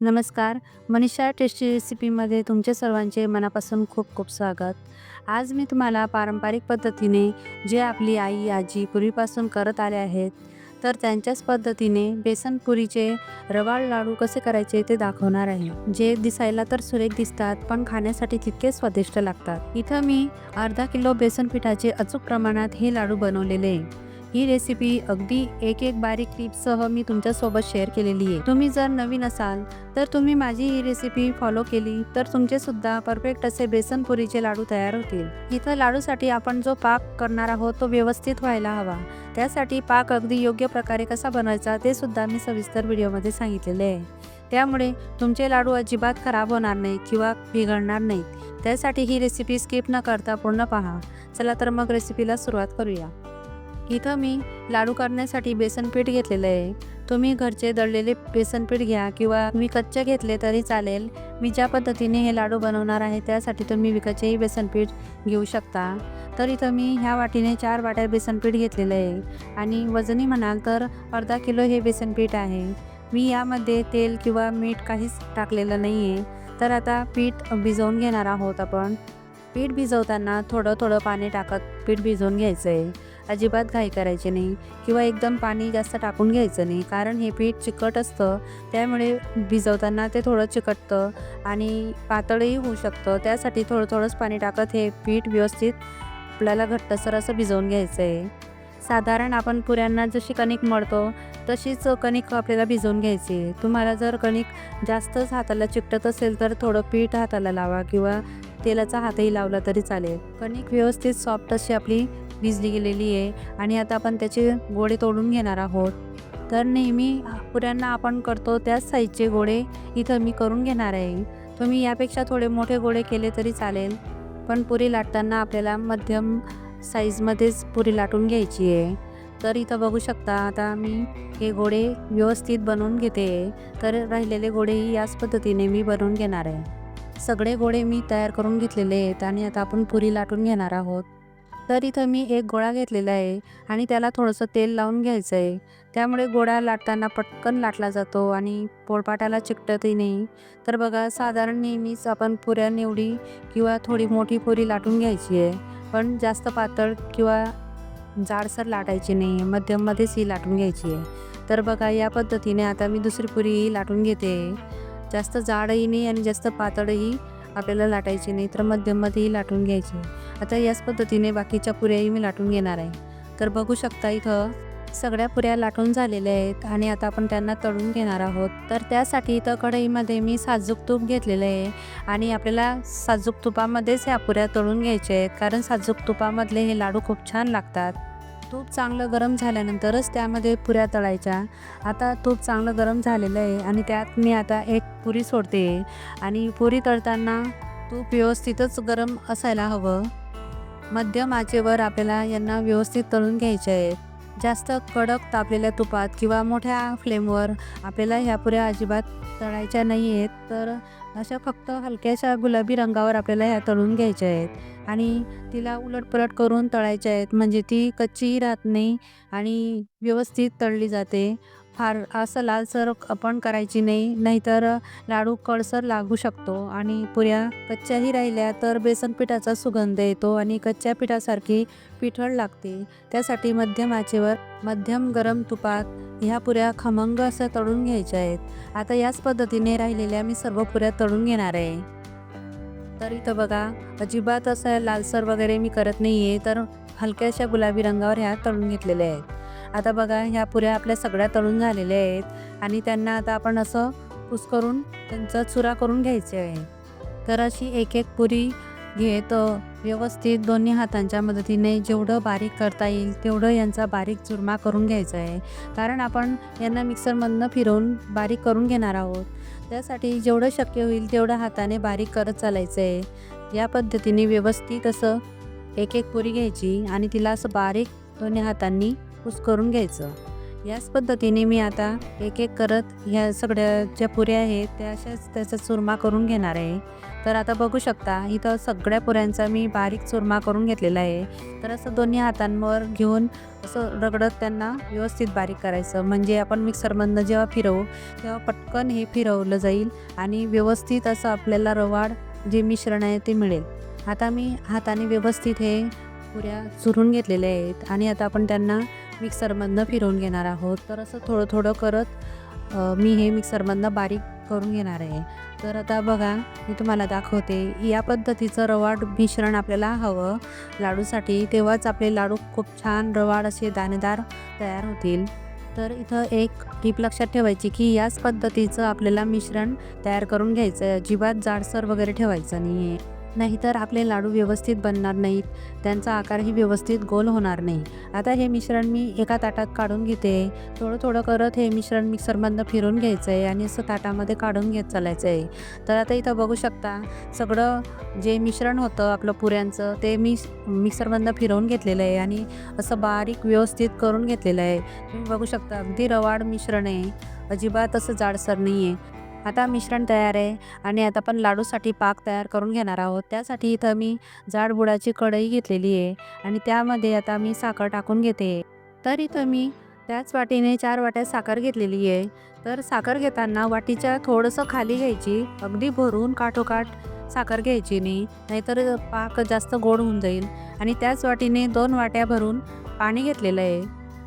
नमस्कार. मनीषा टेस्टी रेसिपीमध्ये तुमचे सर्वांचे मनापासून खूप खूप स्वागत. आज मी तुम्हाला पारंपरिक पद्धतीने जे आपली आई आजी पूर्वीपासून करत आले आहेत तर त्यांच्याच पद्धतीने बेसनपुरीचे रवाळ लाडू कसे करायचे ते दाखवणार आहे. जे दिसायला तर सुरेख दिसतात पण खाण्यासाठी तितके स्वादिष्ट लागतात. इथं मी अर्धा किलो बेसन पिठाचे अचूक प्रमाणात हे लाडू बनवलेले आहे. ही रेसिपी अगदी एक एक बारीक टिप्ससह मी तुमच्यासोबत शेअर केलेली आहे. तुम्ही जर नवीन असाल तर तुम्ही माझी ही रेसिपी फॉलो केली तर तुमचे सुद्धा परफेक्ट असे बेसन पुरीचे लाडू तयार होतील. इथं लाडूसाठी आपण जो पाक करणार आहोत तो व्यवस्थित व्हायला हवा. त्यासाठी पाक अगदी योग्य प्रकारे कसा बनवायचा ते सुद्धा मी सविस्तर व्हिडिओमध्ये सांगितलेले आहे. त्यामुळे तुमचे लाडू अजिबात खराब होणार नाही किंवा बिघडणार नाहीत. त्यासाठी ही रेसिपी स्किप न करता पूर्ण पहा. चला तर मग रेसिपीला सुरुवात करूया. इथं मी लाडू करण्यासाठी बेसन पीठ घेतलेलं आहे. तुम्ही घरचे दळलेले बेसन पीठ घ्या किंवा मी कच्चे घेतले तरी चालेल. मी ज्या पद्धतीने हे लाडू बनवणार आहे त्यासाठी तुम्ही विकतचेही बेसन पीठ घेऊ शकता. तर इथं मी ह्या वाटीने चार वाट्या बेसन पीठ घेतलेलं आहे. आणि वजनी म्हणाल तर अर्धा किलो हे बेसन पीठ आहे. मी यामध्ये तेल किंवा मीठ काहीच टाकलेलं नाही आहे तर आता पीठ भिजवून घेणार आहोत आपण. पीठ भिजवताना थोडं थोडं पाणी टाकत पीठ भिजवून घ्यायचं आहे अजिबात घाई करायची नाही किंवा एकदम पाणी जास्त टाकून घ्यायचं नाही. कारण हे पीठ चिकट असतं त्यामुळे भिजवताना ते थोडं चिकटतं आणि पातळही होऊ शकतं. त्यासाठी थोडं थोडंच पाणी टाकत हे पीठ व्यवस्थित आपल्याला घट्टसर असं भिजवून घ्यायचं आहे साधारण आपण पुऱ्यांना जशी कणिक मळतो तशीच कणिक आपल्याला भिजवून घ्यायची. आहे तुम्हाला जर कणिक जास्तच हाताला चिकटत असेल तर थोडं पीठ हाताला लावा किंवा तेलाचा हातही लावला तरी चालेल. कणिक व्यवस्थित सॉफ्ट अशी आपली भिजली गेलेली आहे आणि आता आपण त्याचे गोळे तोडून घेणार आहोत. तर नेहमी पुऱ्यांना आपण करतो त्याच साईजचे गोळे इथं मी करून घेणार आहे. तुम्ही यापेक्षा थोडे मोठे गोळे केले तरी चालेल पण पुरी लाटताना आपल्याला मध्यम साईजमध्येच पुरी लाटून घ्यायची आहे. तर इथं बघू शकता आता मी हे गोळे व्यवस्थित बनवून घेते. तर राहिलेले गोळेही याच पद्धतीने मी बनवून घेणार आहे. सगळे गोळे मी तयार करून घेतलेले आहेत आणि आता आपण पुरी लाटून घेणार आहोत. तर इथं मी एक गोळा घेतलेला आहे आणि त्याला थोडंसं तेल लावून घ्यायचं आहे. त्यामुळे गोळा लाटताना पटकन लाटला जातो आणि पोळपाटाला चिकटतही नाही. तर बघा साधारण नेहमीच आपण पुऱ्या निवडी किंवा थोडी मोठी पुरी लाटून घ्यायची आहे. पण जास्त पातळ किंवा जाडसर लाटायची नाही मध्यममध्येच ही लाटून घ्यायची आहे. तर बघा या पद्धतीने आता मी दुसरी पुरी लाटून घेते. जास्त जाडही नाही आणि जास्त पातळही आपल्याला लाटायची नाही तर मध्यममध्येही लाटून घ्यायची आता याच पद्धतीने बाकीच्या पुऱ्याही मी लाटून घेणार आहे. तर बघू शकता इथं सगळ्या पुऱ्या लाटून झालेल्या आहेत आणि आता आपण त्यांना तळून घेणार आहोत. तर त्यासाठी इथं कढईमध्ये मी साजूक तूप घेतलेलं आहे आणि आपल्याला साजूक तुपामध्येच ह्या पुऱ्या तळून घ्यायच्या आहेत कारण साजूक तुपामधले हे लाडू खूप छान लागतात. तूप चांगलं गरम झाल्यानंतरच त्यामध्ये पुऱ्या तळायच्या. आता तूप चांगलं गरम झालेलं आहे आणि त्यात मी आता एक पुरी सोडते आणि पुरी तळताना तूप व्यवस्थितच गरम असायला हवं. मध्यम आचेवर आपल्याला यांना व्यवस्थित तळून घ्यायचे आहेत. जास्त कडक तापलेल्या तुपात किंवा मोठ्या फ्लेमवर आपल्याला ह्या पुऱ्या अजिबात तळायच्या नाही आहेत तर अशा फक्त हलक्याशा गुलाबी रंगावर आपल्याला ह्या तळून घ्यायच्या आहेत. आणि तिला उलटपलट करून तळायच्या आहेत म्हणजे ती कच्चीही राहत नाही आणि व्यवस्थित तळली जाते. फार असं लालसर आपण करायची नाही नाहीतर लाडू कळसर लागू शकतो आणि पुऱ्या कच्च्याही राहिल्या तर बेसन पिठाचा सुगंध येतो आणि कच्च्या पिठासारखी पिठळ लागते. त्यासाठी मध्यम आचेवर मध्यम गरम तुपात ह्या पुऱ्या खमंग असं तळून घ्यायच्या आहेत. आता याच पद्धतीने राहिलेल्या मी सर्व पुऱ्या तळून घेणार आहे. तर इथं बघा अजिबात असं लालसर वगैरे मी करत नाही आहे तर हलक्याशा गुलाबी रंगावर ह्या तळून घेतलेल्या आहेत. आता बघा ह्या पुऱ्या आपल्या सगळ्या तळून झालेल्या आहेत आणि त्यांना आता आपण असं करून त्यांचा चुरा करून घ्यायचे आहे. तर अशी एक एक पुरी घेत व्यवस्थित दोन्ही हातांच्या मदतीने जेवढं बारीक करता येईल तेवढं यांचा बारीक चुरमा करून घ्यायचा आहे. कारण आपण यांना मिक्सरमधनं फिरवून बारीक करून घेणार आहोत. त्यासाठी जेवढं शक्य होईल तेवढं हाताने बारीक करत चालायचं आहे. या पद्धतीने व्यवस्थित असं एक एक पुरी घ्यायची आणि तिला असं बारीक दोन्ही हातांनी करून घ्यायचं. याच पद्धतीने मी आता एक एक करत ह्या सगळ्या ज्या पुऱ्या आहेत त्या अशाच त्याचा चुरमा करून घेणार आहे. तर आता बघू शकता इथं सगळ्या पुऱ्यांचा मी बारीक चुरमा करून घेतलेला आहे. तर असं दोन्ही हातांवर घेऊन असं रगडत त्यांना व्यवस्थित बारीक करायचं. म्हणजे आपण मिक्सरमधनं जेव्हा फिरवू तेव्हा पटकन हे फिरवलं जाईल आणि व्यवस्थित असं आपल्याला रवाड जे मिश्रण आहे ते मिळेल. आता मी हाताने व्यवस्थित हे पुऱ्या चुरून घेतलेल्या आहेत आणि आता आपण त्यांना मिक्सरमधनं फिरवून घेणार आहोत. तर असं थोडं थोडं करत मी हे मिक्सरमधनं बारीक करून घेणार आहे. तर आता बघा मी तुम्हाला दाखवते. या पद्धतीचं रवाड मिश्रण आपल्याला हवं. लाडूसाठी तेव्हाच आपले लाडू खूप छान रवाड असे दाणेदार तयार होतील. तर इथं एक टीप लक्षात ठेवायची की याच पद्धतीचं आपल्याला मिश्रण तयार करून घ्यायचं आहे. अजिबात जाडसर वगैरे ठेवायचं नाही आहे नाहीतर आपले लाडू व्यवस्थित बनणार नाहीत. त्यांचा आकारही व्यवस्थित गोल होणार नाही. आता हे मिश्रण मी एका ताटात काढून घेते. थोडं थोडं करत हे मिश्रण मिक्सरमधनं फिरून घ्यायचं आहे आणि असं ताटामध्ये काढून घेत चालायचं आहे तर आता इथं बघू शकता सगळं जे मिश्रण होतं आपलं पुऱ्यांचं ते मी मिक्सरमधनं फिरवून घेतलेलं आहे आणि असं बारीक व्यवस्थित करून घेतलेलं आहे. तुम्ही बघू शकता अगदी रवाड मिश्रण आहे. अजिबात असं जाडसर नाही आहे आता मिश्रण तयार आहे आणि आता आपण लाडूसाठी पाक तयार करून घेणार आहोत. त्यासाठी इथं मी जाड बुडाची कढई घेतलेली आहे आणि त्यामध्ये आता मी साखर टाकून घेते. तर इथं मी त्याच वाटीने चार वाट्या साखर घेतलेली आहे. तर साखर घेताना वाटीच्या थोडंसं खाली घ्यायची. अगदी भरून काठोकाठ साखर घ्यायची नाही. नाहीतर पाक जास्त गोड होऊन जाईल. आणि त्याच वाटीने दोन वाट्या भरून पाणी घेतलेलं आहे.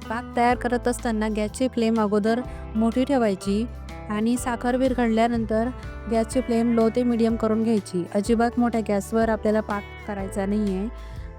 पाक तयार करत असताना गॅसची फ्लेम अगोदर मोठी ठेवायची. आणि साखर विरघळल्यानंतर गॅसची फ्लेम लो ते मिडियम करून घ्यायची. अजिबात मोठ्या गॅसवर आपल्याला पाक करायचा नाही आहे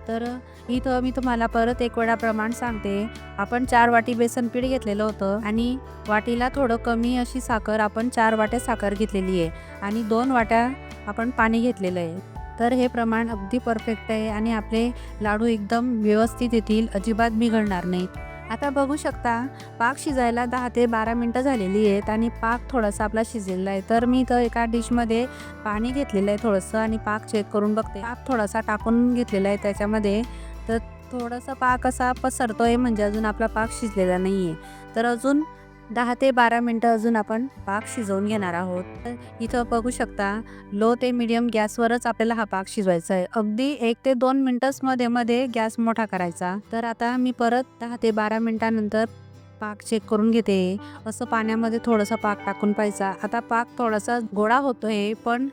तर इथं मी तुम्हाला परत एक वेळा प्रमाण सांगते. आपण चार वाटी बेसन पीठ घेतलेलं होतं आणि वाटीला थोडं कमी अशी साखर आपण चार वाट्या साखर घेतलेली आहे आणि दोन वाट्या आपण पाणी घेतलेलं आहे. तर हे प्रमाण अगदी परफेक्ट आहे आणि आपले लाडू एकदम व्यवस्थित येतील. अजिबात बिघडणार नाहीत. आता बघू शकता पाक शिजायला दहा ते बारा मिनटं झालेली आहेत आणि पाक थोडासा आपला शिजलेला आहे. तर मी इथं एका डिशमध्ये पाणी घेतलेलं आहे थोडंसं आणि पाक चेक करून बघते. पाक थोडासा टाकून घेतलेला आहे त्याच्यामध्ये. तर थोडासा पाक असा पसरतो आहे म्हणजे अजून आपला पाक शिजलेला नाही आहे तर अजून दहा ते बारा मिनटं अजून आपण पाक शिजवून घेणार आहोत. तर इथं बघू शकता लो ते मिडियम गॅसवरच आपल्याला हा पाक शिजवायचा आहे. अगदी एक ते दोन मिनटंच मध्ये मध्ये गॅस मोठा करायचा. तर आता मी परत दहा ते बारा मिनटानंतर पाक चेक करून घेते. असं पाण्यामध्ये थोडंसं पाक टाकून पाहायचा. आता पाक थोडासा गोळा होतोय पण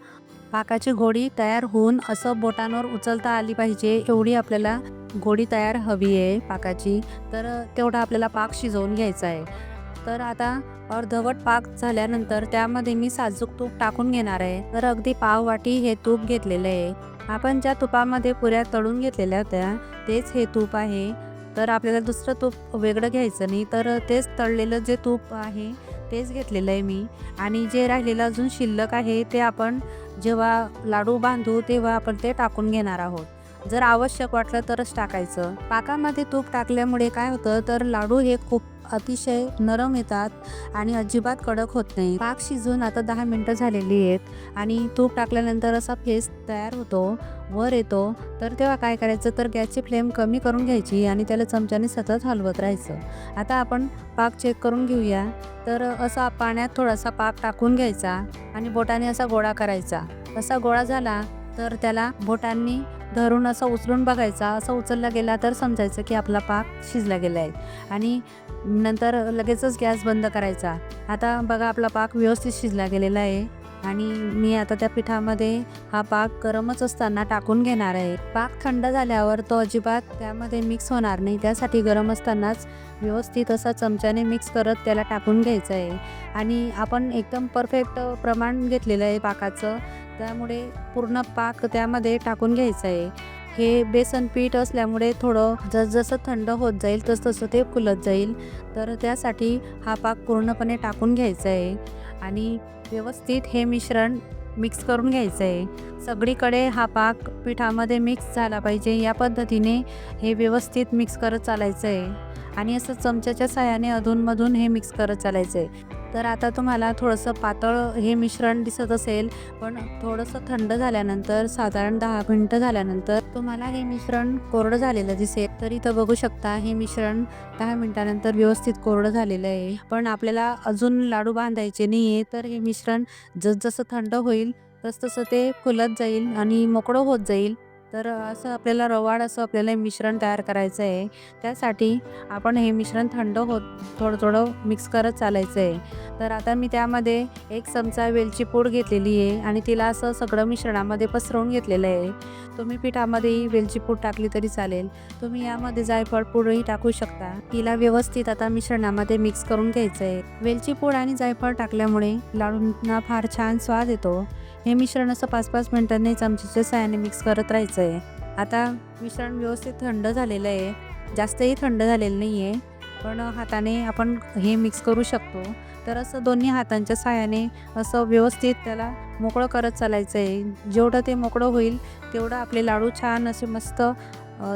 पाकाची गोडी तयार होऊन असं बोटांवर उचलता आली पाहिजे एवढी आपल्याला गोडी तयार हवी आहे पाकाची. तर तेवढा आपल्याला पाक शिजवून घ्यायचा आहे. तर आता अर्धवट पाक झाल्यानंतर त्यामध्ये मी साजूक तूप टाकून घेणार आहे. तर अगदी पाव वाटी हे तूप घेतलेलं आहे. आपण ज्या तुपामध्ये पुऱ्या तळून घेतलेल्या होत्या तेच हे तूप आहे. तर आपल्याला दुसरं तूप वेगळं घ्यायचं नाही तर तेच तळलेलं जे तूप आहे तेच घेतलेलं आहे मी. आणि जे राहिलेलं अजून शिल्लक आहे ते आपण जेव्हा लाडू बांधू तेव्हा आपण ते टाकून घेणार आहोत. जर आवश्यक वाटलं तरच टाकायचं. पाकामध्ये तूप टाकल्यामुळे काय होतं तर लाडू हे खूप अतिशय नरम येतात आणि अजिबात कडक होत नाही. पाक शिजून आता दहा मिनटं झालेली आहेत आणि तूप टाकल्यानंतर असा फेस तयार होतो वर येतो. तर तेव्हा काय करायचं? तर गॅसची फ्लेम कमी करून घ्यायची आणि त्याला चमच्याने सतत हलवत राहायचं. आता आपण पाक चेक करून घेऊया. तर असा पाण्यात थोडासा पाक टाकून घ्यायचा आणि बोटाने असा गोळा करायचा. असा गोळा झाला तर त्याला बोटांनी धरून असं उचलून बघायचा असं उचलला गेला तर समजायचं की आपला पाक शिजला गेला आहे आणि नंतर लगेचच गॅस बंद करायचा. आता बघा आपला पाक व्यवस्थित शिजला गेलेला आहे. आणि मी आता त्या पिठामध्ये हा पाक गरमच असताना टाकून घेणार आहे. पाक थंड झाल्यावर तो अजिबात त्यामध्ये मिक्स होणार नाही. त्यासाठी गरम असतानाच व्यवस्थित असा चमच्याने मिक्स करत त्याला टाकून घ्यायचं आहे. आणि आपण एकदम परफेक्ट प्रमाण घेतलेलं आहे पाकाचं. त्यामुळे पूर्ण पाक त्यामध्ये टाकून घ्यायचं आहे. हे बेसन पीठ असल्यामुळे थोडं जसजसं थंड होत जाईल तसतसं ते फुलत जाईल. तर त्यासाठी हा पाक पूर्णपणे टाकून घ्यायचा आहे. आणि व्यवस्थित हे मिश्रण मिक्स करून घ्यायचं आहे. सगळीकडे हा पाक पिठामध्ये मिक्स झाला पाहिजे. या पद्धतीने हे व्यवस्थित मिक्स करत चालायचं आहे. आणि असं चमच्याच्या सहाय्याने अधूनमधून हे मिक्स करत चालायचं आहे. तर आता तुम्हाला थोडंसं पातळ हे मिश्रण दिसत असेल पण थोडंसं थंड झाल्यानंतर साधारण दहा मिनटं झाल्यानंतर तुम्हाला हे मिश्रण कोरडं झालेलं दिसेल. तर इथं बघू शकता हे मिश्रण दहा मिनटानंतर व्यवस्थित कोरडं झालेलं आहे. पण आपल्याला अजून लाडू बांधायचे नाही आहे तर हे मिश्रण जसजसं थंड होईल तसतसं ते फुलत जाईल आणि मोकळं होत जाईल. तर असं आपल्याला रवाड असं आपल्याला हे मिश्रण तयार करायचं आहे त्यासाठी आपण हे मिश्रण थंड होत थोडं थोडं मिक्स करत चालायचं आहे तर आता मी त्यामध्ये एक चमचा वेलची पूड घेतलेली आहे आणि तिला असं सगळं मिश्रणामध्ये पसरवून घेतलेलं आहे. तुम्ही पिठामध्येही वेलची पूड टाकली तरी चालेल. तुम्ही यामध्ये जायफळ पूडही टाकू शकता. तिला व्यवस्थित आता मिश्रणामध्ये मिक्स करून घ्यायचं आहे वेलची पूड आणि जायफळ टाकल्यामुळे लाडूंना फार छान स्वाद येतो. हे मिश्रण असं पाच पाच मिनिटांनी चमचीच्या साहाय्याने मिक्स करत राहायचं आहे आता मिश्रण व्यवस्थित थंड झालेलं आहे. जास्तही थंड झालेलं नाही आहे पण हाताने आपण हे मिक्स करू शकतो. तर असं दोन्ही हातांच्या साहाय्याने असं व्यवस्थित त्याला मोकळं करत चालायचं आहे जेवढं ते मोकळं होईल तेवढं आपले लाडू छान असे मस्त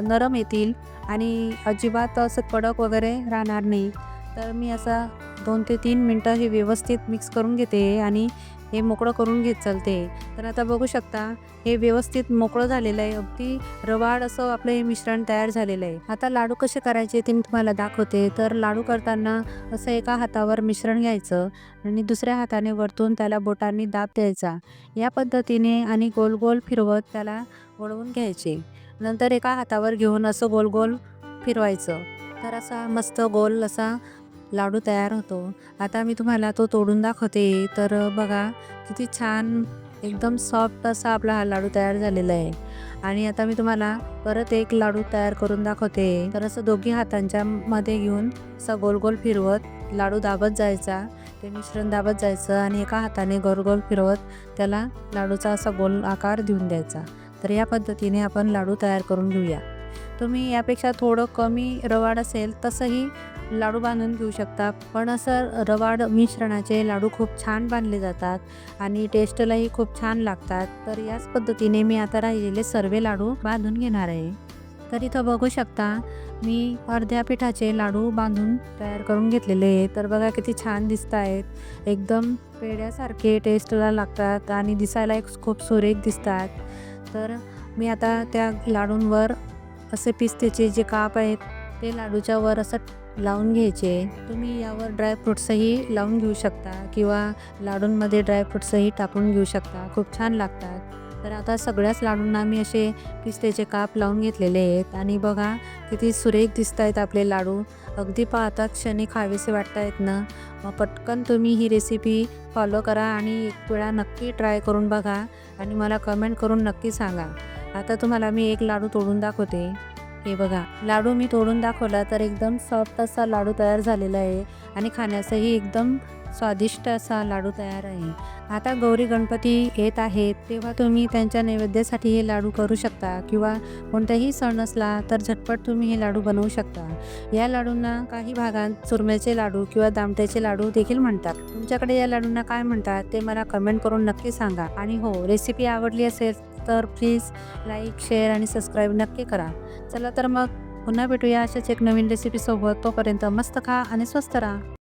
नरम येतील आणि अजिबात असं कडक वगैरे राहणार नाही. तर मी असा दोन ते तीन मिनटं हे व्यवस्थित मिक्स करून घेते आणि हे मोकळं करून घेत चालते. तर आता बघू शकता हे व्यवस्थित मोकळं झालेलं आहे. अगदी रवाड असं आपलं हे मिश्रण तयार झालेलं आहे. आता लाडू कसे करायचे ते मी तुम्हाला दाखवते. तर लाडू करताना असं एका हातावर मिश्रण घ्यायचं आणि दुसऱ्या हाताने वरतून त्याला बोटांनी दाब द्यायचा. या पद्धतीने आणि गोल गोल फिरवत त्याला वळवून घ्यायचे. नंतर एका हातावर घेऊन असं गोल गोल फिरवायचं. तर असा मस्त गोल असा लाडू तयार होतो. आता मी तुम्हाला तो तोडून दाखवते. तर बघा किती छान एकदम सॉफ्ट असा आपला हा लाडू तयार झालेला आहे. आणि आता मी तुम्हाला परत एक लाडू तयार करून दाखवते. तर असं दोघी हातांच्या मध्ये घेऊन असा गोल गोल फिरवत लाडू दाबत जायचा. ते मिश्रण दाबत जायचं आणि एका हाताने गोल गोल फिरवत त्याला लाडूचा असा गोल आकार देऊन द्यायचा. तर या पद्धतीने आपण लाडू तयार करून घेऊया. तुम्ही यापेक्षा थोडं कमी रवाड असेल तसंही लाडू बांधून घेऊ शकता. पण असं रवाड मिश्रणाचे लाडू खूप छान बांधले जातात आणि टेस्टलाही खूप छान लागतात. तर याच पद्धतीने मी आता राहिलेले सर्व लाडू बांधून घेणार आहे. तर इथं बघू शकता मी अर्ध्या पिठाचे लाडू बांधून तयार करून घेतलेले आहे. तर बघा किती छान दिसत आहेत. एकदम पेड्यासारखे टेस्टला लागतात आणि दिसायला एक खूप सुरेख दिसतात. तर मी आता त्या लाडूंवर असे पिस्तेचे जे काप आहेत ते लाडूच्या वर असं लावून घ्यायचे. तुम्ही यावर ड्रायफ्रुट्सही लावून घेऊ शकता किंवा लाडूंमध्ये ड्रायफ्रुट्सही टाकून घेऊ शकता. खूप छान लागतात. तर आता सगळ्याच लाडूंना मी असे पिस्तेचे काप लावून घेतलेले आहेत. आणि बघा किती सुरेख दिसत आहेत आपले लाडू. अगदी पाहता क्षणी खावेसे वाटत आहेत ना? मग पटकन तुम्ही ही रेसिपी फॉलो करा आणि एक वेळा नक्की ट्राय करून बघा. आणि मला कमेंट करून नक्की सांगा. आता तुम्हाला मी एक लाडू तोडून दाखवते. हे बघा लाडू मी तोडून दाखवला तर एकदम सॉफ्ट असा लाडू तयार झालेला आहे आणि खाण्यासही एकदम स्वादिष्ट असा लाडू तयार आहे. आता गौरी गणपती येत आहेत तेव्हा तुम्ही त्यांच्या नैवेद्यासाठी हे लाडू करू शकता किंवा कोणताही सण असला तर झटपट तुम्ही हे लाडू बनवू शकता. या लाडूंना काही भागात चुरम्याचे लाडू किंवा दामट्याचे लाडू देखील म्हणतात. तुमच्याकडे या लाडूंना काय म्हणतात ते मला कमेंट करून नक्की सांगा. आणि हो रेसिपी आवडली असेल तर प्लीज लाईक शेअर आणि सबस्क्राईब नक्की करा. चला तर मग पुन्हा भेटूया अशाच एक नवीन रेसिपीसोबत तोपर्यंत मस्त खा आणि स्वस्त राहा.